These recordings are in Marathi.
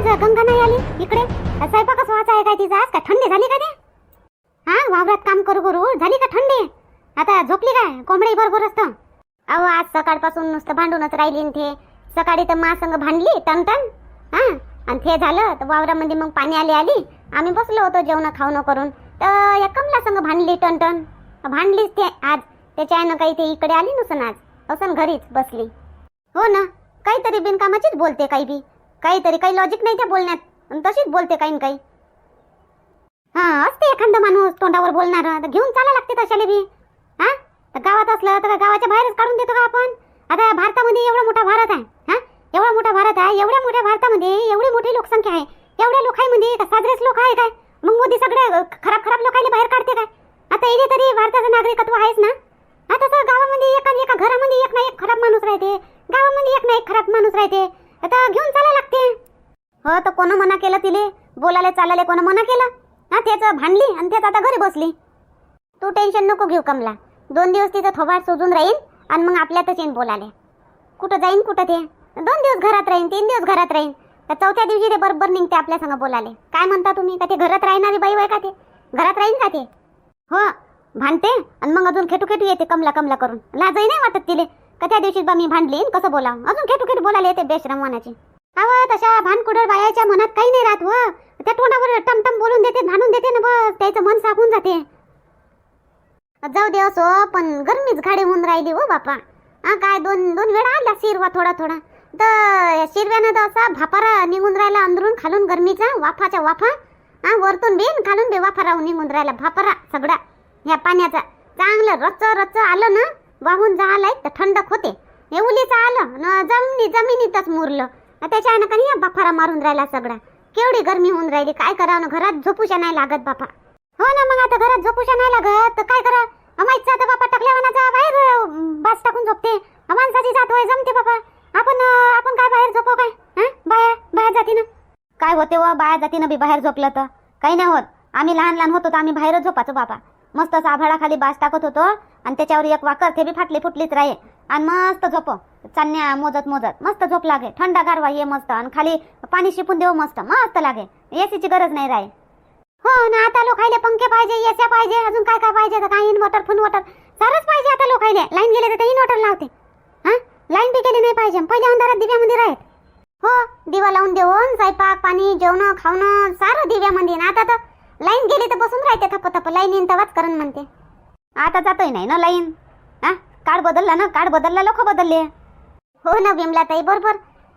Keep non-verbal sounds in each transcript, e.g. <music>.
आज गंगा नाही आली? इकडे? स्वयंपाकच व्हायचा आहे काय तिचा? आज का थंडी झाली का ते? हा वावरात काम करू करू. झाली का थंडी? आता झोपली काय? कोंबडी बरोबर असतं. अहो आज सकाळपासून नुसतं भांडूनच राहिली ते. सकाळी तर मासंग भांडली टन टन हा आणि ते झालं तर वावरामध्ये मग पाणी आली आली. आम्ही बसलो होतो जेवण खावणं करून. तर या कमला संग भांडली टन टन भांडलीच ते आज. त्याच्यानं काही ते इकडे आली नुसन आज. असं घरीच बसली. हो ना? काहीतरी बिनकामाचीच बोलते काही बी. काहीतरी काही लॉजिक नाही त्या बोलण्यात. तशीच बोलते काही ना काही. हा असते एखादा माणूस तोंडावर बोलणार. तर घेऊन चाला लागते तशाले बी. हा? तर गावात असलं तर गावाच्या बाहेरच काढून देतो का आपण? आता भारतामध्ये एवढा मोठा भारत आहे. हा? एवढा मोठा भारत आहे. एवढ्या मोठ्या भारतामध्ये एवढी मोठी लोकसंख्या आहे. एवढ्या लोकांमध्ये का साजरेच लोक आहे काय? मग मोदी सगळे खराब खराब लोकांना बाहेर काढते काय? आता इथे तरी भारताचं नागरिकत्व आहेच ना? आता तर गावामध्ये एका एका घरामध्ये एक ना एक खराब माणूस राहते. गावामध्ये एक ना एक खराब माणूस राहते. आता घेऊन चाला लागते. हो तर कोण मना केलं तिले? बोलायला चालायला कोण मना केलं? हा त्याचं भांडली आणि तेच आता घरी बसली. तू टेन्शन नको घेऊ कमला. दोन दिवस तिचं थोबाड सोजून राहील आणि मग आपल्यातच येईन बोलाले कुठं जाईन कुठं ते? दोन दिवस घरात राहीन तीन दिवस घरात राहीन. तर चौथ्या दिवशी ते बरोबर निघते आपल्या संग बोलाले काय म्हणता तुम्ही? का ते घरात राहणारी बाई वय का ते? घरात राहीन का ते? हो भांडते आणि मग अजून खेटू खेटू येते कमला कमला करून. लाजही नाही वाटत तिले. का त्या दिवशी बा मी भांडली? कसं बोला अजून खेटू खेटू बोलायला येते बेशरम मनाची अव तशा भानकुडर बायाच्या मनात काही नाही राहत व. त्या तोंडावर टमटम बोलून देते भांडून देते ना बस. त्याचं मन साफून जाते. जाऊ दे असो पण गरमीच घाडी होऊन राहिली हो बापा. हा काय दोन दोन वेळा आला शिरवा थोडा थोडा. तर शिरव्यानं तर असा भापारा निघून राहिला अंदरून खालून गरमीचा वाफाच्या वाफा. हा वरतून बेन खालून बे वाफा राहून निघून राहिला भापारा सगळा ह्या पाण्याचा. चांगलं रच्च रच्च आलं ना वाहून जायलाय तर थंडक होते. हे उलीचं आलं न जमिनी जमिनीतच मुरलं. त्याच्यानं त्याच्या का नाही बाफारा मारून राहिला सगळा? केवढी गरमी होऊन राहिली काय करावं? ना घरात झोपूशा नाही लागत बापा. हो ना मग आता घरात झोपूशा नाही लागत तर काय करा अमाईचा तर बापा टाकल्यावानाचा बाहेर बास टाकून झोपते. माणसाची जात होय जमते बापा. आपण आपण काय बाहेर झोपव काय? हं? बाया बाहेर जाती ना काय होते व बाया जातीनं बी बाहेर झोपलं तर? काही नाही होत. आम्ही लहान लहान होतो तर आम्ही बाहेरच झोपायचो बापा. मस्त साभाळाखाली बास टाकत होतो. आणि त्याच्यावर एक वाकर ते बी फाटली फुटलीच राहे आणि मस्त झोप. चालण्या मोजत मोजत. मस्त झोप लागे. थंड गारवा ये मस्त. आणि खाली पाणी शिपून देऊ मस्त. मस्त लागे. एसीची गरज नाही राहे हो ना आता लोकायले पंखे पाहिजे एस्या पाहिजे अजून काय काय पाहिजे? तर काय इन्व्हर्टर फुन वॉटर सारंच पाहिजे आता लोकायले. लाईन गेले तर इन्व्हर्टर लावते. हा? लाईन बी गेली नाही पाहिजे. पहिले अंधारात दिव्यामध्ये राहत हो दिवा लावून देऊन स्वयंपाक पाणी जेवण खावणं सारं दिव्यामध्ये. ना आता तर लाईन गेली तर बसून राहते थप थप लाईन येईन तेव्हाच करण म्हणते. आता जातोय नाही ना लाईन? हा काळ बदलला ना? काळ बदलला लोक बदलले. हो ना विमला ताई बरोबर.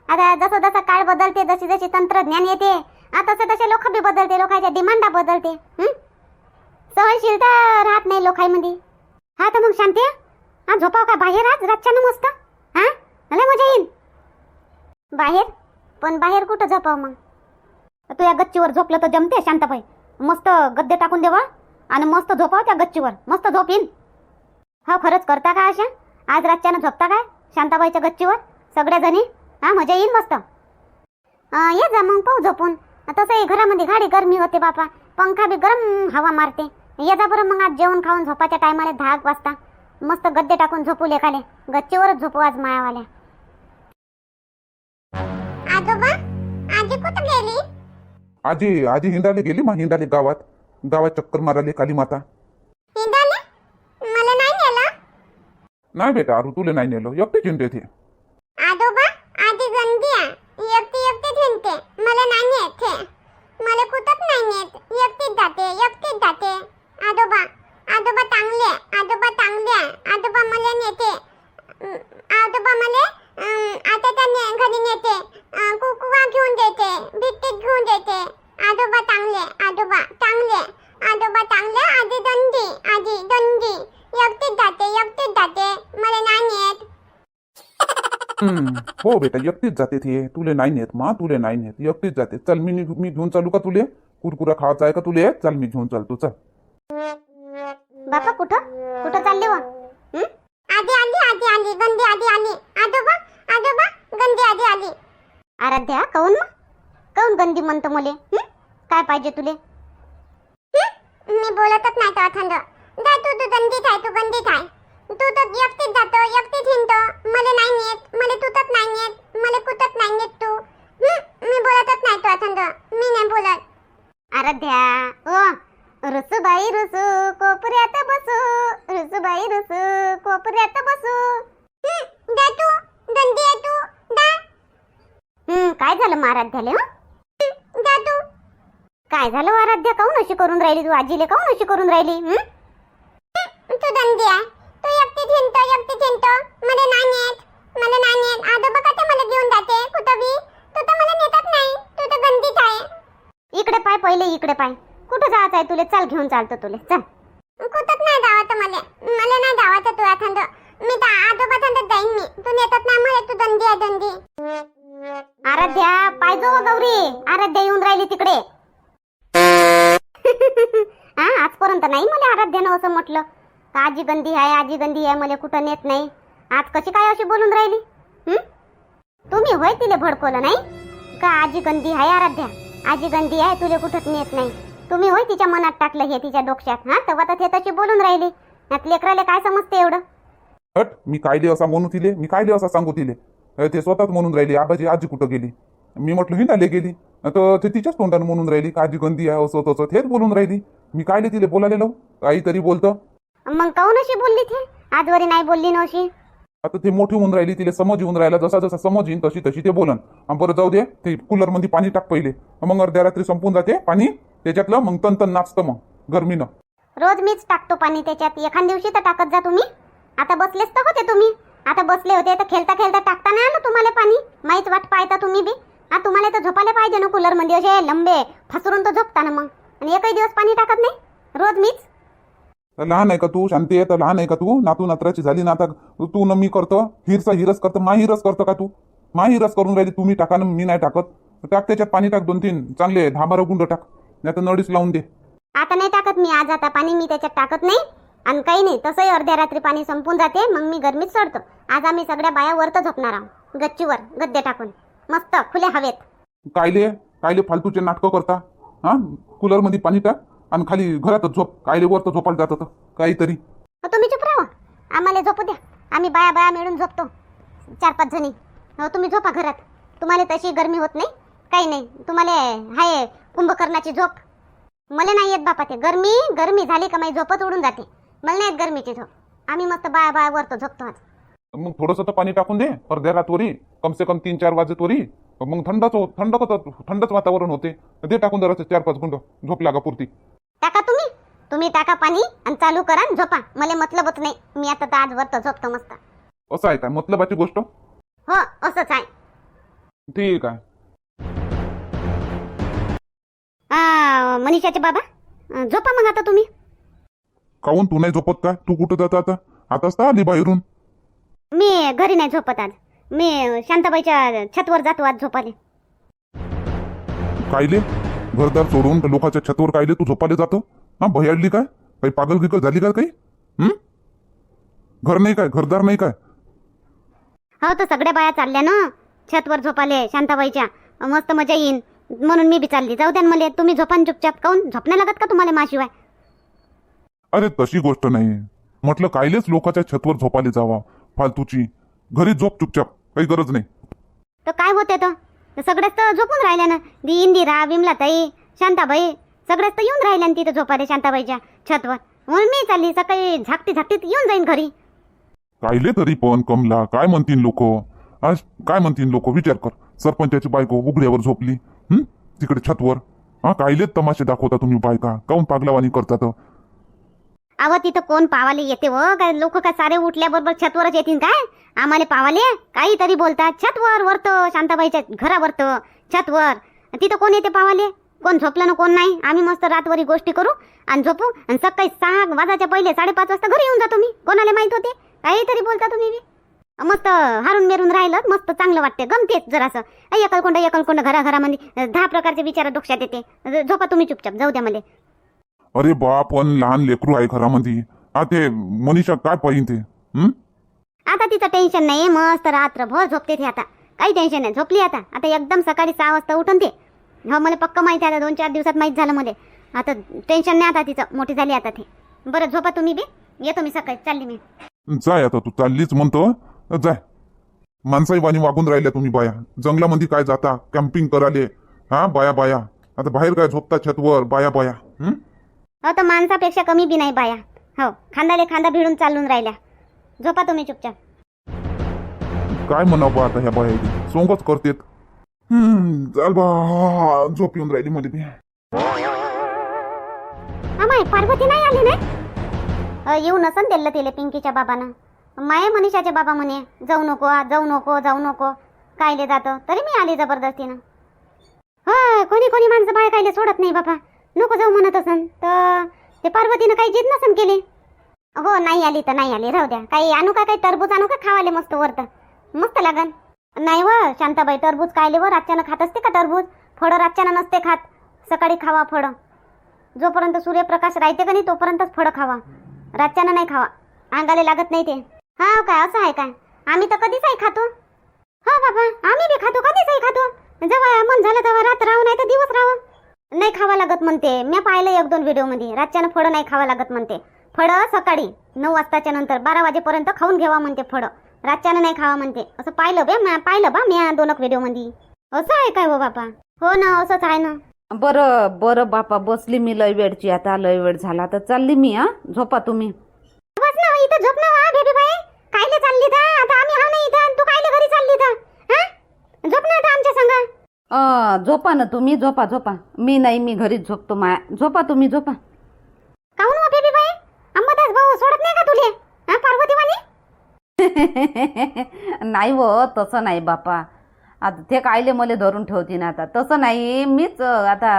आता जसं जसं काळ बदलते जशी जशी तंत्रज्ञान येते आता तसे तसे लोक बी बदलते लोकांच्या डिमांडा बदलते सहनशीलता राहत नाही लोकांमध्ये. हा तर मग शांती हा झोपाव का बाहेर आज? रातच्या ना मस्त. हा? लय मजा येईल बाहेर? पण बाहेर कुठं झोपाव मग? तू या गच्चीवर झोपलं तर जमते शांताबाई. मस्त गद्दे टाकून देवा आणि मस्त झोपाव त्या गच्चीवर. मस्त झोप येईन. हा खरंच करता का अशा? आज रातच्यानं झोपता काय? शांताबाईच्या गच्चीवर? सगळ्या जणी हा मजा येईल मस्त. अं, ये जा मग पाहू झोपून. तसंही घरामध्ये गाडी गरमी होते बापा. पंखा बी गरम हवा मारते. ये जा बरं मग आज जेवण खाऊन झोपाच्या टायमाला दहा एक वाजता. मस्त गद्दे टाकून झोपू लेखाले गच्चीवरच झोपू आज मायावाल्या. आजोबा आजी कुठं गेली? आजी आजी हिंडाले गेली मा हिंडाले गावात. गावात चक्कर माराले काली माता. हिंडाले मला नाही नेलं. नाही बेटा अरू तुले नाही नेलो. एकटीच हिंडते थे. आजोबा आजी गंदी आहे एकटी एकटी हिंडते मला नाही नेत हे. मला कुठंच नाही नेत. एकटीच जाते एकटीच जाते. आजोबा आजोबा चांगले आहे. आजोबा चांगले आहे. आजोबा मला नेते. अं, आजोबा मला अं, आताच्या ने घरी नेते. अं, कुकुवा घेऊन देते बिस्किट घेऊन देते. आजोबा चांगले आजोबा चांगले आजोबा चांगले आजी दंडी आजी दंडी एकटीच जाते एकटीच जाते. मला नाही नेत हम्म, हो बेटा एकटीच जाते थे तुले नाही नेत मा तुले नाही नेत. एकटीच जाते. चल मी निघ- मी घेऊन चालू का तुले? कुरकुरा खावायचा आहे का तुले? चल मी घेऊन चालतो चल. बापा कुठं? कुठं चालले व? आधी आली आधी आली गंदी आधी आली. आजोबा आजोबा गंदी आधी आली. आराध्या काऊन मग काऊन गंदी म्हणतो मुले? काय पाहिजे तुले? मी बोलतच नाही तर थंड जा तू तू गंदी आहे तू गंदी आहे. तू तर एकटीच जातो एकटीच हिंडतो. मला नाही नेत मला तुतच नाही नेत मला कुठंच नाही नेत तू हं? मी बोलतच नाही तो थंड मी नाही बोलत आराध्या ओ रुसूबाई रुसू कोपऱ्यात बसू रुसूबाई रुसू कोपऱ्यात बसू हं, दा तू दंडी आहे तू दा हम्म काय झालं मग आराध्याले हं? हं, दा तू काय झालं हो आराध्या काऊन अशी करून राहिली? तू आजीले काऊन अशी करून राहिली? तू दंडी आहे तू एकटी थिंतो एकटी थिंतो मला नाही येत मला नाही येत आजोबा का ते मला घेऊन जाते? कुठं बी तू तर मला नेतच नाही. तू तर गंदीच आहे. इकडे पाय पहिले इकडे पाय. कुठं जायचं आहे तुले? चल घेऊन चालतो तुले. चल. कुठंच नाही धावत मला. मला नाही धावत तू थंड मी तर आजोबा थंड जाईन मी. तू नेतच नाही मला. तू दंडी आहे दंडी. आराध्या पाय जो गौरी. आराध्या येऊन राहिली तिकडे. हा आजपर्यंत नाही मला आराध्यानं असं म्हटलं. का आजी गंदी आहे आजी गंदी आहे मला कुठं नेत नाही. आज कशी काय अशी बोलून राहिली? तुम्ही होय तिले भडकवलं नाही? का आजी गंदी आहे आराध्या? आजी गंदी आहे तुले कुठंच नेत नाही. तुम्ही होय तिच्या मनात टाकलं हे तिच्या डोक्यात हा? तेव्हा तर ते तशी बोलून राहिली. यात लेकराले काय समजते एवढं? हट मी कायले असा म्हणू तिले? मी कायले असा सांगू तिले? ते स्वतःच म्हणून राहिली आबाजी आजी कुठं गेली? मी म्हटलं हिंडाले गेली तर ते तिच्याच तोंडाने म्हणून राहिली का आजी गंदी आहे असं तसं. तेच बोलून राहिली. मी कायले तिले बोलायला लावू? काहीतरी बोलतं. मग काऊन अशी बोलली ते? आजवरी नाही बोलली ना अशी आता ते मोठी होऊन राहिली तिला समज येऊन राहिला जसा जसा समज येईन तशी तशी ते बोलन. बरं जाऊ दे ते कूलरमध्ये पाणी टाक पहिले. मग अर्ध्या रात्री संपून जाते पाणी त्याच्यातलं मग तन तन नाचतं मग गरमीनं. रोज मीच टाकतो पाणी त्याच्यात. एखाद दिवशी तर टाकत जा तुम्ही. आता बसलेच तर होते तुम्ही. आता बसले होते तर खेळता खेळता टाकता नाही आलं तुम्हाला पाणी? माहीत वाट पाहता तुम्ही बी. हा तुम्हाला तर झोपायला पाहिजे ना कूलरमध्ये असे लंबे फसरून तर झोपता ना मग. आणि एकही दिवस पाणी टाकत नाही? रोज मीच? लहान आहे का तू? शांती आहे तर लहान आहे का तू? नातू नात्राची झाली ना आता तू न मी करतो? हिरसा हिरस करतो मा हिरस करतो का तू? मा हिरस करून राहिली तुम्ही टाका ना मी नाही टाकत. टाक त्याच्यात पाणी टाक दोन तीन. चांगले दहा बारा गुंड टाक. नाही तर नळीच लावून दे. आता नाही टाकत मी आज आता पाणी मी त्याच्यात टाकत नाही. आणि काही नाही तसंही अर्ध्या रात्री पाणी संपून जाते मग मी गरमीत सोडतो. आज आम्ही सगळ्या बाया वरत झोपणार आहोत गच्चीवर गद्दे टाकून. मस्त खुल्या हवेत. कायले? कायले फालतूचे नाटकं करता? हा? कूलरमध्ये पाणी टाक आणि खाली घरातच झोप. कायले वर तर झोपायला जात होतं काहीतरी. तुम्ही चुप राहा. आम्हाला झोपू द्या. आम्ही बाया बाया मिळून झोपतो. चार पाच जणी. हो तुम्ही झोपा घरात. तुम्हाला तशी गरमी होत नाही. काही नाही. तुम्हाला हाय कुंभकर्णाची झोप. मला नाही येत बापा ते. गरमी गरमी झाली का माझी झोपच उडून जाते. मला नाही येत गरमीची झोप. आम्ही मस्त बाया बाया वरतो झोपतो आज. मग थोडंसं तर पाणी टाकून दे. अर्ध्या रातवरी कम से कम तीन चार वाजेतवरी मग थंडच हो- थंड कसं थंडच वातावरण होते. दे टाकून जरा चार पाच गुंड झोप लागा पुरती. टाका तुम्ही. तुम्ही टाका पाणी आणि चालू करा झोपा. मला मतलबच नाही. मी आता तर आज वरतो झोपतो मस्त. असं आहे काय मतलबाची गोष्ट? हो असंच आहे. ठीक आहे. मनीषाचे बाबा झोपा मग आता तुम्ही. काहून तू नाही झोपत काय? तू कुठं जाता आता? आताच तर आली बाहेरून. मी घरी नाही झोपत आज. मी शांताबाईच्या छतवर जातो आज झोपाले कायले? घरदार सोडून लोकांच्या छतावर कायले तू झोपाले जातो? हा भयाडली काय? काही पागल गिगल झाली का काही? हं? घर नाही काय? घरदार नाही काय? हो तर सगळ्या बाया चालल्या ना? छतवर झोपाले शांताबाईच्या. मस्त मजा येईन. म्हणून मी बी चालली. जाऊ द्या ना मला तुम्ही झोपा न चुपचाप. काऊन झोपण्या लागत का तुम्हाला माशिवाय? अरे तशी गोष्ट नाही. म्हटलं कायलेच लोकांच्या छतवर झोपाले जावा. फालतूची. घरी झोप चुपचाप. काही गरज नाही. तर काय होते तर तर सगळेच तर झोपून राहिल्या ना. दी इंदिरा विमलाताई शांताबाई. सगळेच तर येऊन राहिल्या ना तिथं झोपाले शांताबाईच्या छतवर. म्हणून मी चालली सकाळी झाकती झाकतीत येऊन जाईन घरी. कायले तरी पण कमला काय म्हणतील लोक? आज काय म्हणतील लोक? विचार कर. सरपंचाची बायको उघड्यावर झोपली. हं? तिकडे छतवर. हा कायलेच तमाशे दाखवता तुम्ही बायका. काऊन पागलावानी करतात अव तिथं कोण पावाले येते व? काय लोक काय सारे उठल्याबरोबर छतवरच येतील काय? आम्हाला पावाले? काहीतरी बोलतात. छतवर वरत शांताबाईच्या घरावरत. छतवर. तिथं कोण येते पावाले? कोण झोपलं ना कोण नाही? आम्ही मस्त रातवरी गोष्टी करू आणि झोपू आणि सकाळी सहा वाजाच्या पहिले साडेपाच वाजता घरी येऊन जातो मी कोणाला माहीत होते? काहीतरी बोलता तुम्ही बी. मस्त हारून मेरून राहिलं. मस्त चांगलं वाटते गमतेच जरासं. एकलकोंड एकलकोंड घराघरामध्ये दहा प्रकारचे विचार डोक्षात येते. झोपा तुम्ही चुपचाप. जाऊ द्या मला. अरे बाप पण लहान लेकरू आहे घरामध्ये. हा ते मनीषा काय पाहिजे ते? हं? आता तिचं टेन्शन नाही मस्त रात्रभर झोपते ती आता. काही टेन्शन नाही झोपली आता. आता एकदम सकाळी सहा वाजता उठून ते हो मला पक्क माहिती आता दोन चार दिवसात माहीत झालं मला. आता टेन्शन नाही आता तिचं मोठी झाली आता ते. बरं झोपा तुम्ही बी. येतो मी सकाळी चालली मी. जाय आता तू चाललीच म्हणतो. जाय. माणसाई वाणी वागून राहिल्या तुम्ही बाया. जंगलामध्ये काय जाता कॅम्पिंग कराले. हा बाया बाया. आता बाहेर काय झोपता छतवर बाया बाया. हं? तर माणसापेक्षा कमी बी नाही बाया. हो खांदाले खांदा भिडून चालून राहिल्या. झोपा तुम्ही चुपचाप. काय म्हणावं बा आता ह्या बाया सोंगच करतेत. हम्म चाल बा झोप येऊन राहिली मध्ये बी. अमाय पार्वती नाही आली नाही? अ, येऊ नसन दिलं तिले पिंकीच्या बाबानं. माये मनीषाचे बाबा म्हणे जाऊ नको जाऊ नको जाऊ नको. कायले जातं. तरी मी आली जबरदस्तीनं. हो कोणी कोणी माणसं बाय कायले सोडत नाही बाबा. नको जाऊ म्हणत असन. तर ते पार्वतीनं काही जिद नसन केली? हो नाही आली तर नाही आली. राहू द्या. काही आणू का? काही टरबूज आणू का? खावाले मस्त वरत. मस्त लागन. नाही व शांताबाई टरबूज कायले व रातच्यानं खात असते का टरबूज? फळं रातच्यानं नसते खात. सकाळी खावा फळं. जोपर्यंत सूर्यप्रकाश राहते का नाही तोपर्यंतच फळं खावा. रातच्यानं नाही खावा. अंगाले लागत नाही ते. हा हो काय? असं आहे काय? आम्ही तर कधीचही खातो. हो बाबा आम्ही बी खातो. कधीचही खातो. जेव्हा मन झालं तेव्हा रात राहू नाही तर दिवस राहू. नाही खावा लागत म्हणते. मी पाहिलं एक दोन व्हिडिओमध्ये रातच्यानं फळं नाही खावा लागत म्हणते. फळं सकाळी नऊ वाजताच्या नंतर बारा वाजेपर्यंत खाऊन घ्यावा म्हणते फळं. रातच्यानं नाही खावा म्हणते. असं पाहिलं बे पाहिलं बा मी दोन व्हिडिओमध्ये असं आहे काय हो बाबा हो ना असंच आहे ना. बरं बरं बापा बसली मी लय वेळची. आता लय वेळ झाला. तर चालली मी हा? झोपा तुम्ही. बस ना इथं झोप ना वा बेबी बाई कायले चालली आता आम्ही हा नाही इथं. तू कायले घरी चालली हा? झोप ना आता आमच्या संग. झोपा ना तुम्ही झोपा झोपा. मी नाही मी घरीच झोपतो माया. झोपा तुम्ही झोपा. काहून वा बेबी बाई अंबादास भाऊ सोडत नाही का तुले? हा पार्वती वाणी <laughs> नाही व तसं नाही बापा. आता ते कायले मला धरून ठेवतीन आता. तसं नाही मीच आता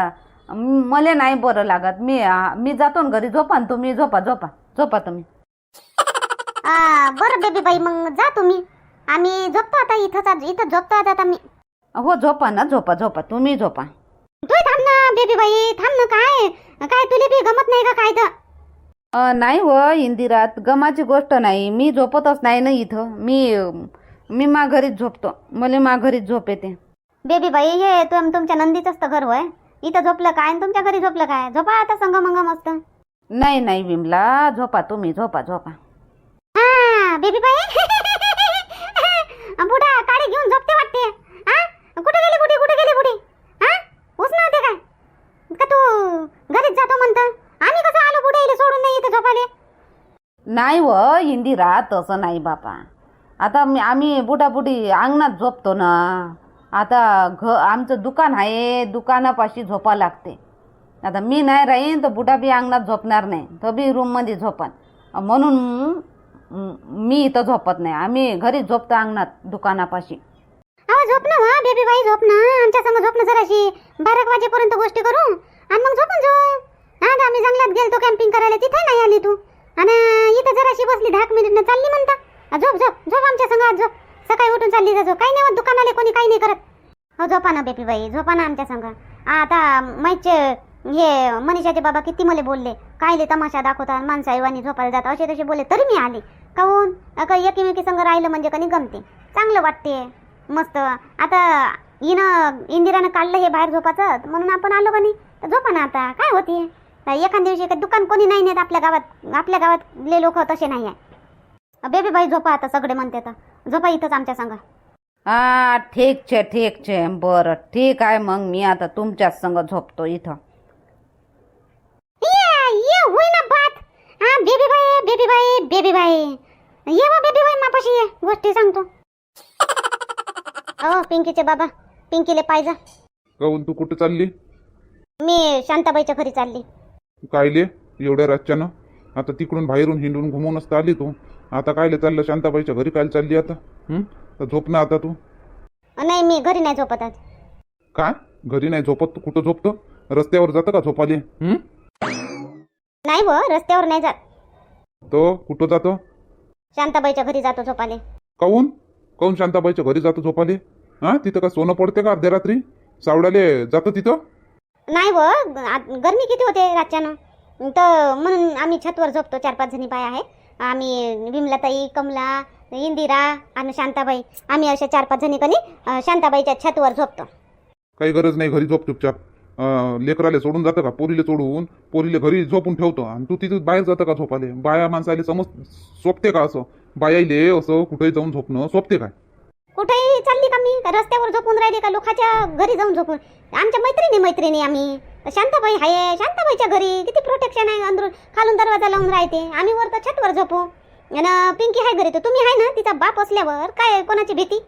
मला नाही बरं लागत. मी मी जातो ना घरी झोपा ना तुम्ही झोपा झोपा. झोपा तुम्ही. बरं बेबी बाई मग जा तुम्ही. आम्ही झोपतो आता इथंच आज- इथं झोपतो आता आम्ही हो झोपा ना झोपा झोपा. तुम्ही झोपा. तू थांब ना बेबी बाई थांब ना काय? काय तुले बी गमत नाही का काय तर नाही व इंदिरात. गमाची गोष्ट नाही. मी झोपतच नाही ना इथं. मी मी मा घरीच झोपतो. मला मा घरीच झोप येते. बेबी बाई हे तुम तुमच्या नंदीचंच तर घर होय. इथं झोपलं काय आणि तुमच्या घरी झोपलं काय? झोपा आता संग मंग मस्त. नाही नाही विमला. झोपा तुम्ही. झोपा झोपा. हा बेबी बाई <laughs> बुडा काळी घेऊन झोपते वाटते हा कुठे गेली बुडी कुठे गेली बुडी हा उस होते काय का तू घरीच जातो म्हणतं. आम्ही कसं आलो बुडे इले सोडून नाही इथं झोपाले? नाही व इंदिरा तसं नाही बापा. आता मी आम्ही बुडाबुडी अंगणात झोपतो ना. आता घ आमचं दुकान आहे दुकानापाशी झोपा लागते. आता मी नाही राहीन तर बुडा बी अंगणात झोपणार नाही. तो बी रूममध्ये झोपन. म्हणून म- इथं झोपत नाही. आम्ही घरीच झोपतो अंगणात दुकानापाशी. अहो झोप ना बेबी बाई झोप ना. आमच्या संग झोप ना जराशी. बारा वाजेपर्यंत गोष्टी करू. आणि मग झोपून झोप हा आम्ही जंगलात गेलतो कॅम्पिंग करायला. तिथे नाही आली तू. आणि इथं जराशी बसली दहा मिनिटनं चालली म्हणता. झोप झोप झोप आमच्या संग आज झोप. सकाळी उठून चालली जा झोप. काही नाही होत दुकानाले कोणी काही नाही करत. हो झोपा ना बेबी बाई झोपा ना आमच्या संग. आता माहितचे हे मनीषाचे बाबा किती मला बोलले. कायले तमाशा दाखवतात माणसं आईवानी झोपायला जातात. असे तसे बोलले तरी मी आले. काहून का एकीमेकी संग राहिलं म्हणजे कधी गमते चांगलं वाटते. मस्त. आता हिनं इंदिरानं काढलं हे बाहेर झोपाचं म्हणून आपण आलो का नाही? झोपा ना आता काय होते? एखाद दिवशी काही दुकान कोणी नाही नेत आपल्या गावात आपल्या गावातले लोक तसे नाही आहे बेबी बाई झोपा आता सगळे म्हणते तर. झोपा इथंच आमच्या संग. हा ठीक छे ठीक छे बरं ठीक आहे मग मी आता तुमच्याच संग झोपतो इथं. ये ये होई ना बात. हा बेबी बाई बेबी बाई बेबी बाई. ये बा बेबी बाई मापाशी ये गोष्टी सांगतो. <laughs> हो पिंकीचे बाबा पिंकीले पाहिजे काहून तू कुठे चालली? मी शांताबाईच्या घरी चालली. कायले? एवढ्या रातच्यानं आता तिकडून बाहेरून हिंडून घुमवूनच तर आली तू. आता कायले चाललं शांताबाईच्या घरी काय चालली आता? हं? तर झोप ना आता तू. नाही मी घरी नाही झोपत आज. काय? घरी नाही झोपत? तू कुठं झोपतो? रस्त्यावर जातं का झोपाले? हं? नाही व रस्त्यावर नाही जात. तो कुठं जातो? शांताबाईच्या घरी जातो झोपाले. काहून काहून शांताबाईच्या घरी जातो झोपाले? हा? तिथं का सोनं पडते का अर्ध्या रात्री? सावडाले जातं तिथं? नाही व गर्मी किती होते रातच्यानं? तर म्हणून आम्ही छतवर झोपतो चार पाच जणी बाय आहे आम्ही विमलाताई कमला इंदिरा आणि शांताबाई. आम्ही अशा चार पाच जणी कनी शांताबाईच्या छतवर झोपतो. काही गरज नाही घरी झोप चुपचाप. लेकराले सोडून जातं का? पोरीले सोडून. पोरीले घरी झोपून ठेवतो. आणि तू तिथून बाहेर जातं का झोपाले? बाया माणसाले समज सोपते का असं? बायाले असं कुठेही जाऊन झोपणं सोपते काय? कुठेही चालली का मी? रस्त्यावर झोपून राहिली का? लोकांच्या घरी जाऊन झोपून. आमच्या मैत्रिणी मैत्रिणी आम्ही. शांताबाई आहे शांताबाईच्या घरी. किती प्रोटेक्शन आहे अंदरून. खालून दरवाजा लावून राहते. आम्ही वर तर छतवर झोपू. आणि पिंकी आहे घरी. तर तुम्ही आहे ना? तिचा बाप असल्यावर काय कोणाची भीती?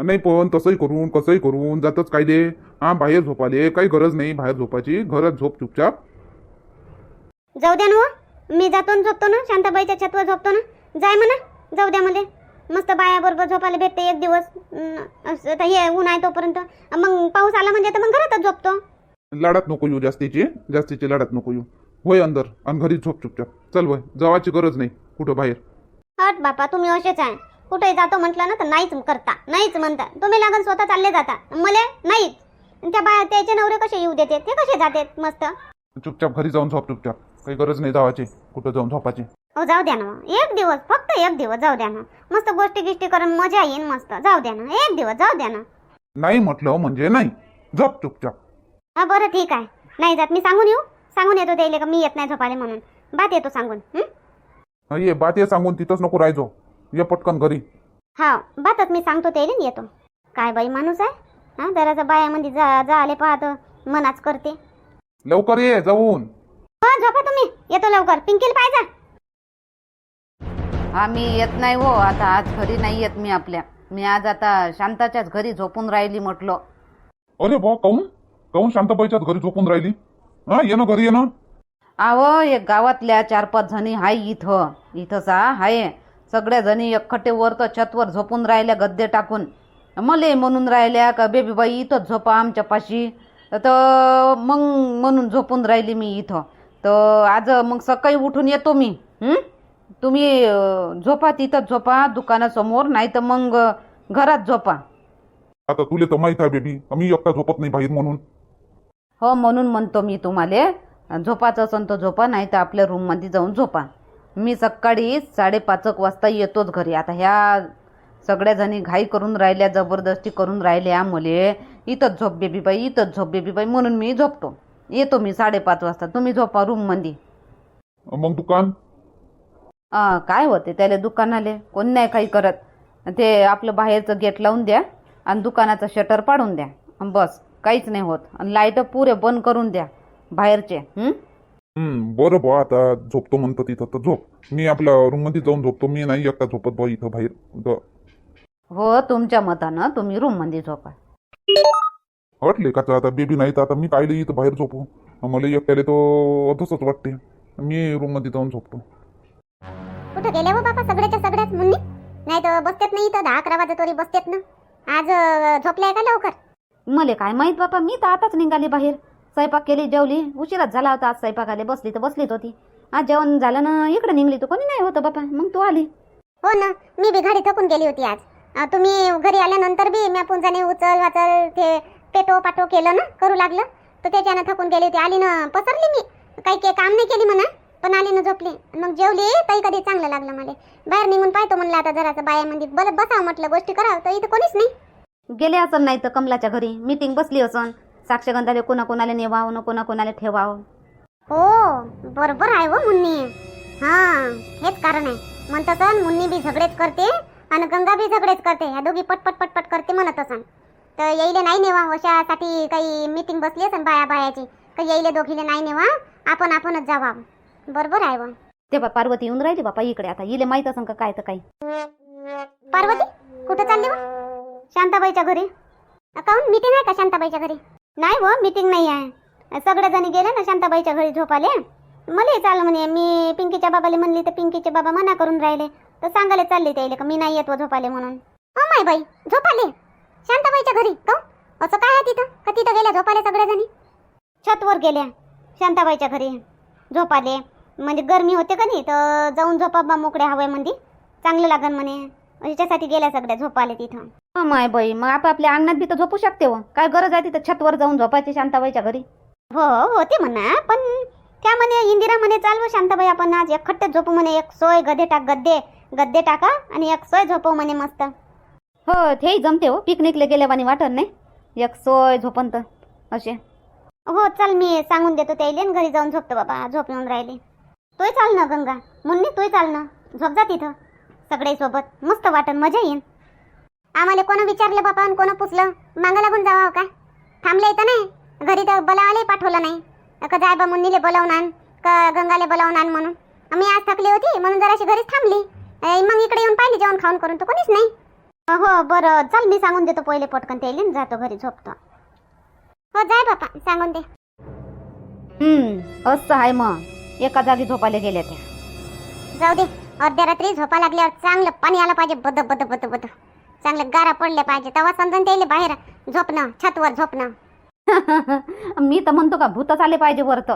नाही पण तसंही करून कसंही करून जातच काय दे हा बाहेर झोपाले. काही गरज नाही बाहेर झोपायची. घरात झोप चुपचाप. जाऊ द्या ना हो. मी जातो न झोपतो ना? शांताबाईच्या छतवर झोपतो ना? जाय म्हणा. जाऊ द्या मला. मस्त बायाबरोबर झोपायला भेटते एक दिवस. असं तर हे ऊन आहे तोपर्यंत. मग पाऊस आला म्हणजे तर मग घरातच झोपतो. लाडात नको येऊ जास्तीची. जास्तीची लाडात नको येऊ. होय अंदर. आणि घरी झोप चुपचाप. चल वय. जावाची गरज नाही. कुठं बाहेर? हट बापा तुम्ही असेच आहे. कुठे जातो म्हटलं ना तर नाहीच करता. नाहीच म्हणता. तुम्ही लागून स्वतः चालले जाता. मला नाहीच. त्या बाया त्याचे नवरे कसे येऊ देते? ते कसे जातात मस्त. चुपचाप घरी जाऊन झोप चुपचाप. काही गरज नाही जावाची. कुठं जाऊन झोपाची हो जाऊ द्या ना. एक दिवस फक्त एक दिवस जाऊ द्या ना. मस्त गोष्टी गिष्टी करून मजा येईन मस्त. जाऊ द्या ना. एक दिवस जाऊ द्या ना. नाही म्हटलं म्हणजे नाही. झोप चुपचाप. हा बरं ठीक आहे. नाही जात. मी सांगून येऊ? सांगून येतो त्याला का मी येत नाही झोपाले म्हणून. बात येतो सांगून हं? हा, ये बात ये सांगून. तिथंच नको राहायचो. ये पटकन घरी. हा बातच मी सांगतो त्याला आणि येतो. काय बाई माणूस आहे? हा जरासं बायामध्ये जा जा आले पाहतो मनाच करते. लवकर ये जाऊन. हो झोपा तुम्ही. येतो लवकर. पिंकीला पाहिजे आम्ही येत नाही हो. आता आज घरी नाही येत मी आपल्या. मी आज आता शांताच्याच घरी झोपून राहिली म्हटलं. अरे बा काऊन? काऊन शांताबाईच्याच घरी झोपून राहिली? हा ये ना घरी ये ना. आव एक गावातल्या चार पाच जणी हाय इथं. इथंच हा हाय. सगळ्या जणी एकखट्टे वर तर छतवर झोपून राहिल्या गद्दे टाकून. मले म्हणून राहिल्या का बेबी बाई इथंच झोपा आमच्या पाशी. तर मग म्हणून झोपून राहिली मी इथं. तर आज मग सकाळी उठून येतो मी. हं? तुम्ही झोपा तिथंच झोपा दुकानासमोर नाही तर मग घरात झोपा. आता तुले तर माहीत आहे बेबी मी एकटा झोपत नाही बाहेर म्हणून. हो म्हणून म्हणतो मी तुम्हाला झोपाचं असन तर झोपा नाही तर आपल्या रूममध्ये जाऊन झोपा. मी सकाळी साडेपाचक वाजता येतोच घरी. आता ह्या सगळ्या जणी घाई करून राहिल्या जबरदस्ती करून राहिल्या मुले. इथंच झोप बेबी बाई इथंच झोप बेबी बाई म्हणून मी झोपतो. येतो मी साडेपाच वाजता. तुम्ही झोपा रूममध्ये मग दुकान? काय होते? त्याला दुकानाले कोण नाही काही करत. ते आपलं बाहेरचं गेट लावून द्या आणि दुकानाचं शटर पाडून द्या. बस. काहीच नाही होत. आणि लाइट पुरे बंद करून द्या बाहेरचे. हं? हम्म बरं बा आता झोपतो म्हणतो तिथं तर झोप. मी आपल्या रूममध्ये जाऊन झोपतो. मी नाही एकटा झोपत बा इथं बाहेर. द- हो तुमच्या मतानं तुम्ही रूममध्ये झोपा. हटले का आता बेबी नाही तर आता मी कायले इथं बाहेर झोपू. मला एकट्याला तो तसंच वाटते. मी रूममध्ये जाऊन झोपतो. कुठं गेले हो बाबा सगळ्याच्या सगळ्यात मुन्नी? नाही तर बसतेत नाही तर दहा अकरा वाजे तरी बसतेत ना. आज झोपलाय का लवकर? मले काय माहीत बापा मी तर आताच निघाली बाहेर. स्वयंपाक केली जेवली. उशिराच झाला होता आज स्वयंपाकाले बसली तर बसलीच होती. आज जेवण झालं ना इकडे निघली तर कोणी नाही होतं बापा. मग तू आली. हो ना मी बी घरी थकून गेली होती आज. अं, तुम्ही घरी आल्यानंतर बी मी पुंजाने उचल वाचल ते पेटो पाटो केलं ना करू लागलं. तर त्याच्यानं थकून गेली होती. आली ना पसरली मी. काही काही काम नाही केली म्हणा. पण आली ना झोपली. मग जेवली तरी कधी चांगलं लागलं मला. बाहेर निघून पाहतो म्हणलं आता जरासं बायामध्ये. बरं बसावं म्हटलं गोष्टी करावं तर इथं कोणीच नाही. गेले असन नाही तर कमलाच्या घरी. मीटिंग बसली असन. साक्षगंधाले कोणा कोणाला नेवावं ना कोणा कोणाला ठेवावं. हो बरोबर आहे हो मुन्नी. हा हेच कारण आहे. म्हणत असन मुन्नी बी झगडेच करते आणि गंगा बी झगडेच करते. ह्या दोघी पटपट पटपट करते म्हणत असन. तर येईले नाही नेवा अशासाठी काही मीटिंग बसली असन बाया बायाची. का येईले दोघीले नाही नेवा. आपण आपणच जावा बरोबर आहे ते बा पार्वती येऊन राहिली बापा इकडे. आता इले माहीत असन का काय तर काही. पार्वती कुठं चालली व शांताबाईच्या घरी. काऊन मीटिंग आहे का शांताबाईच्या घरी? नाही व मीटिंग नाही आहे. सगळे जणी गेले ना शांताबाईच्या घरी झोपाले. मला चाल म्हणे मी पिंकीच्या बाबाला म्हणली तर पिंकीचे बाबा मना करून राहिले. तर सांगायला चालले त्याला का मी नाही येत व झोपाले म्हणून. हो माय बाई झोपाले? शांताबाईच्या घरी? काऊन असं काय आहे तिथं? का तिथं गेल्या झोपाले सगळ्या जणी छतवर गेल्या शांताबाईच्या घरी. झोपाले. म्हणजे गरमी होते का नाही तर जाऊन झोपा बा मोकड्या हवेमध्ये. चांगलं लागन म्हणे. याच्यासाठी गेल्या सगळ्या झोपाले तिथं. हो माय बाई मग आपल्या अंगणात बी तर झोपू शकते हो. काय गरज आहे तिथं छतवर जाऊन झोपायची शांताबाईच्या घरी? हो होते म्हणा पण त्या म्हणे इंदिरा म्हणे चालव शांताबाई आपण आज एक खट्ट्यात झोपू म्हणे. एक सोय गदे टाक गद्दे गद्दे टाका आणि एक सोय झोपव म्हणे मस्त. हो तेही जमते हो. पिकनिकला गेल्यावानी वाटत नाही. एक सोय झोपन तर असे हो चल मी सांगून देतो त्याला घरी जाऊन झोपतो बाबा झोप येऊन राहिली. तोय चाल ना गंगा. मुन्नी तोय चाल ना. झोप जा तिथं. सगळे सोबत. मस्त वाटन मजा येईन. आम्हाला कोण विचारलं बापा आणि कोण पुसलं? मागं लागून जावा का? थांबले इथं नाही. घरी तर बोलावाले पाठवलं नाही. का जाय बा मुन्नीले बोलावून आण. का गंगाले बोलावून आण म्हणून. मी आज थकली होती म्हणून जराशी घरीच थांबली. मग इकडे येऊन पाहिली जेवण खाऊन करून. तर कोणीच नाही. हो बरं. चल मी सांगून देतो पहिले पटकन ते. येईल जातो घरी झोपतो. हो जाय बापा. सांगून दे. हम्म असं आहे मग. एका जागी झोपायला गेल्या त्या. जाऊ दे. अर्ध्या रात्री झोपा लागल्यावर चांगलं पाणी आलं पाहिजे. बद बद बद बद. चांगलं गारा पडले पाहिजे. तेव्हा समजून त्याले बाहेर. झोपणं छतवर झोपणं. <laughs> मी तर म्हणतो का भूतच आले पाहिजे वरत.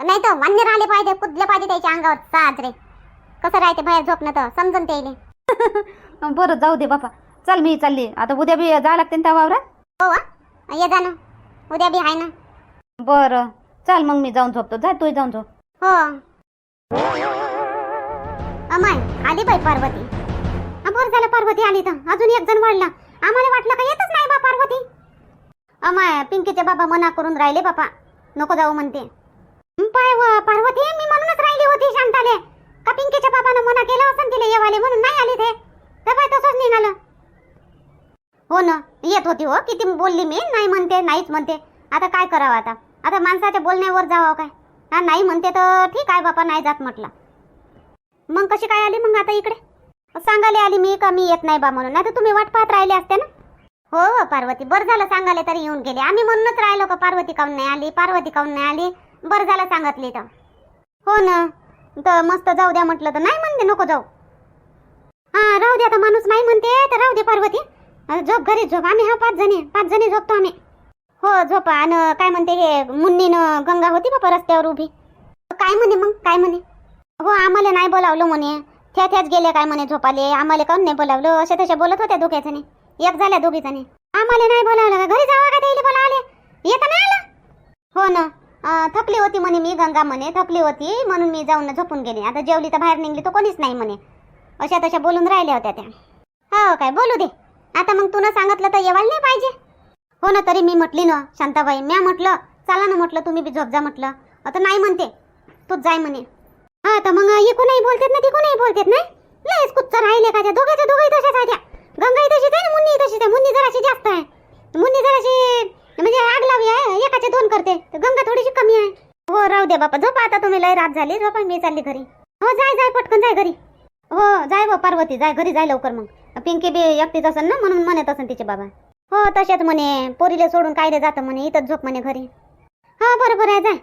नाही तर वान्य राहिले पाहिजे कुदले पाहिजे त्याच्या अंगावर. साजरे कसं राहते बाहेर झोपणं तर? समजून त्याले <laughs> बरं जाऊ दे बापा. चल मी चालली. आता उद्या बी जावं लागते ना त्या वावरात? हो वा ये जा ना. उद्या बी आहे ना. बरं. चल मग मी जाऊन झोपतो. जा तू जाऊन झोप. हो. अमाय आली बाई पार्वती. बर झालं पार्वती आली तर. अजून एक जण वाढला. आम्हाला वाटलं का येतच नाही बा पार्वती? अमाय पिंकीचे बाबा मना करून राहिले बापा. नको जाऊ म्हणते. पाय पार्वती मी म्हणूनच राहिली होती शांताले. का पिंकीच्या बाबानं मना केलं असं तिला येवाले म्हणून नाही आली ते? तर बाय तसंच निघालं. हो ना येत होती हो. किती बोलली मी. नाही म्हणते नाहीच म्हणते. आता काय करावं आता? आता माणसाच्या बोलण्यावर जावं काय? हा नाही म्हणते तर ठीक आहे बापा नाही जात म्हटलं. मग कशी काय आली मग आता इकडे? सांगायला आली मी का मी येत नाही बा म्हणून. नाही तर तुम्ही वाट पाहत राहिले असते ना? हो हो पार्वती. बरं झालं सांगायला तरी येऊन गेले. आम्ही म्हणूनच राहिलो का पार्वती काऊन नाही आली? पार्वती काऊन नाही आली? बरं झालं सांगितली तर. हो ना. तर मस्त जाऊ द्या म्हटलं तर. नाही म्हणते नको जाऊ. हा राहू दे आता माणूस. नाही म्हणते तर राहू दे पार्वती. झोप घरी झोप. आम्ही हा पाच जणी पाच जणी झोपतो आम्ही. हो झोपा. आणि काय म्हणते हे मुन्नीनं गंगा होती बाबा रस्त्यावर उभी. काय म्हणे मग? काय म्हणे? हो आम्हाला नाही बोलावलं म्हणे. त्या त्याच गेले काय म्हणे झोपाले. आम्हाला काऊन नाही बोलावलं? अशा तशा बोलत होत्या दोघ्या एक झाल्या दोघी आम्हाला नाही बोलावलं. का घरी जावा का त्याला बोला आले? नाही आलं. हो ना. थकली होती म्हणे मी गंगा म्हणे. थकली होती म्हणून मी जाऊन झोपून गेले. आता जेवली तर बाहेर निघली तर कोणीच नाही म्हणे. अशा तशा बोलून राहिल्या होत्या त्या. हो काय बोलू दे. आता मग तुला सांगितलं तर येवायला नाही पाहिजे. हो ना तरी मी म्हटली ना शांताबाई. म्या म्हटलं चला ना म्हटलं तुम्ही बी झोप जा म्हटलं. आता नाही म्हणते. तूच जाय म्हणे. हा तर मग हे कोणाही बोलतात ना ती कोणाही बोलतात नाही? लयच कुच्चा राहिले का त्या दोघांच्या दोघंही तशाच आहे त्या गंगाही तशीच आहे ना मुन्नी तशीच आहे. मुन्नी जराशी जास्त आहे. मुन्नी जराशी म्हणजे आग लावी आहे एकाचे दोन करते. तर गंगा थोडीशी कमी आहे. हो राहू द्या बापा. झोपा आता तुम्ही लय रात झाली. झोपा मी चालली घरी. हो जाय जाय पटकन जाय घरी. हो जाय बा पार्वती. जाय घरी जाय लवकर मग. पिंकी बी एकटीच असेल ना म्हणून म्हणत असेल तिचे बाबा. हो तसेच म्हणे. पोरीला सोडून कायदे जातं म्हणे. इथंच झोप म्हणे घरी. हा बरोबर आहे जाय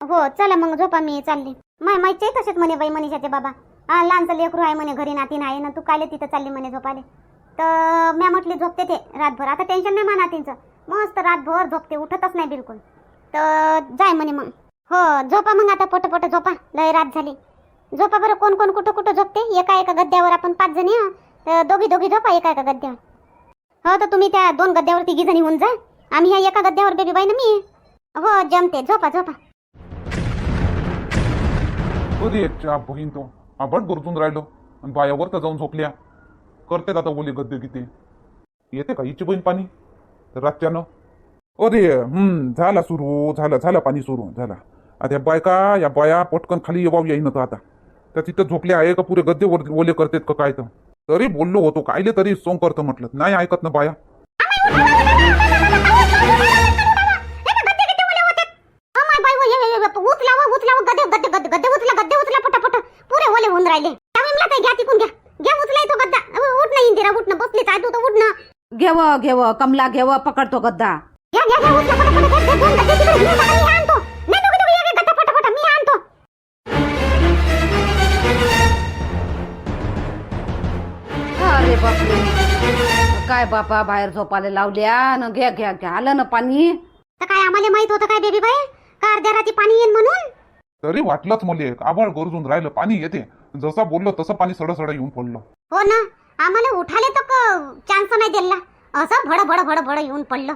हो चला मग झोपा मी चालली. माय माहिती तसेच म्हणे बाई मनीषाचे बाबा. हा लहानचं लेकरू आहे म्हणे घरी नातीन आहे ना तू कायले तिथं चालली म्हणे झोपाले तर म्या म्हटली झोपते ते रातभर. आता टेन्शन नाही म्हणा नातींचं मस्त रातभर झोपते उठतच नाही बिलकुल. तर जाय म्हणे मग. हो झोपा मग आता पट पट झोपा. लय रात झाली. झोपा बरं कोण कोण कुठं कुठं झोपते? एका एका गद्द्यावर आपण पाच जणी तर दोघी दोघी झोपा एका एका गद्द्यावर. हो तर तुम्ही त्या दोन गद्द्यावर तिघी जणी होऊन जा. आम्ही ह्या एका गद्द्यावर बेबी बाई ना मी. हो जमते. झोपा झोपा. कधी एकच्या बहीण तो? आबट गरजून राहिलो. आणि बायावर तर जाऊन झोपल्या. करते आता ओली गद्दे किती येते का हिची बहीण पाणी? तर रातच्यानं. अरे हम्म झाला सुरू. झालं झालं पाणी सुरू. झाला. आता या बायका या बाया पटकन खाली येवाव येईन तर आता. तर तिथं झोपल्या आहे का पुरे गद्दे वर ओले करतात का काय तर? तरी बोललो होतो कायले तरी सोंग करतो म्हटलं नाही ऐकत ना बाया अमाय बाई वो, ये, ये, ये, काय बापा बाहेर झोपायला लावल्या न घ्या घ्या घ्या. आलं ना पाणी? तर काय आम्हाला माहीत होतं काय बेबी बाई का अर्ध्या रात्री पाणी येईन म्हणून? तरी वाटलंच मले आभाळ गरजून राहिलं पाणी येते. जसा बोललो तसं पाणी सड सड येऊन पडलं. हो ना? आम्हाला उठाले तर चान्स नाही दिला. असं भड भड भड भड येऊन पडलं.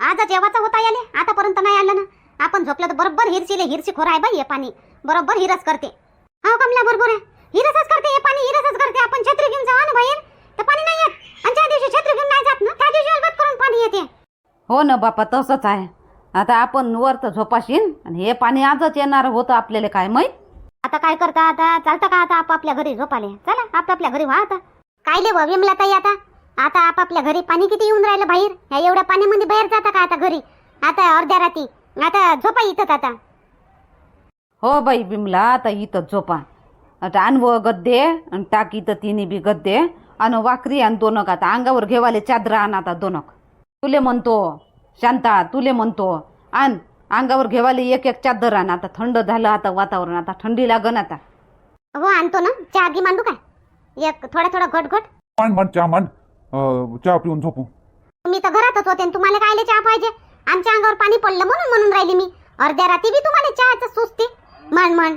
आज जेवाचा होता याले आतापर्यंत नाही आलं ना. आपण झोपलं तर बरोबर हिरशीले हिरशी खोर आहे बाई हे पाणी. बरोबर हिरस करते. हो कमला बरोबर आहे. हिरसच करते हे पाणी हिरसच करते. आपण छत्री घेऊन जावा ना बाहेर. तर पाणी नाही येत. आणि ज्या दिवशी छत्री घेऊन नाही जात ना त्या दिवशी अलबत करून पाणी येते. हो ना बापा तसंच आहे. आता आपण वर तर झोपाशीन आणि हे पाणी आजच येणार होतं आपल्याला काय माहीत? आता काय करता आता? चालतं का आता आपापल्या घरी झोपाले? चला आपापल्या घरी व्हा आता काय ले विमला ताई आता? आता आपापल्या घरी पाणी किती येऊन राहिलं बाहेर? ह्या एवढ्या पाण्यामध्ये बाहेर जाता का आता घरी? आता अर्ध्या राती. आता झोपा इथंच आता. हो बाई बिमला आता इथं झोपा. आता आणव गद्दे आणि टाक इथं तिन्ही बी गद्दे आणि वाकरी आणि दोनक आता. अंगावर घेवाले चादर आण आता दोनक. तुले म्हणतो शांता तुले म्हणतो आण. अंगावर घेवाले एक एक चादर आण. आता थंड झालं आता वातावरण. आता थंडी लागन आता. हो आणतो ना. चहा गी मांडू काय? एक थोडा थोडा घट घट. चहा मांड. अं, चहा पिऊन झोपू. मी तर घरातच होते आणि तुम्हाला कायले चहा पाहिजे? आमच्या अंगावर पाणी पडलं म्हणून म्हणून राहिली मी. अर्ध्या राती बी तुम्हाला चहाचं सुचते मान मान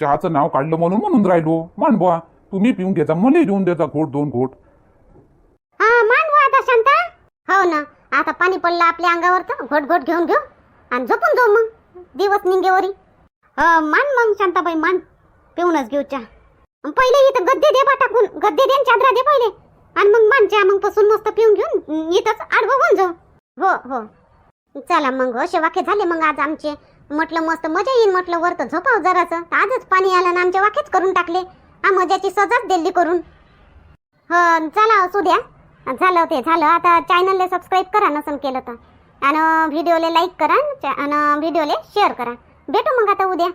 चहाचं नाव काढलं म्हणून म्हणून राहिलो. मान बुवा. तुम्ही पिऊन घ्यायचा. मला देऊन द्यायचा घोट दोन घोट. हा मान आता शांता. हो ना. आता पाणी पडलं आपल्या अंगावर तर घोट घोट घेऊन घेऊ. आणि झोपून जाऊ मग. दिवस निंगेवरी. हो, मान मग शांताबाई मान. पिऊनच घेऊ चहा. पहिले इथं गद्दे दे बा टाकून. गद्दे दे चादरा दे पहिले. आणि मग मान चहा मग पासून मस्त पिऊन घेऊन इथंच आडवं होऊन जाऊ. हो हो. चला मग असे वाखे झाले मग आज आमचे. म्हटलं मस्त मजा येईल म्हटलं वर तर झोपाव जराचं तर आजच पाणी आलं ना आमचे वाखेच करून टाकले. हा मजाची सजाच दिली करून. ह चला असू द्या. झालं ते झालं. आता चॅनलला सबस्क्राईब करा नसन केलं तर आणि व्हिडिओला लाईक करा आणि व्हिडिओला शेअर करा. भेटू मग आता उद्या.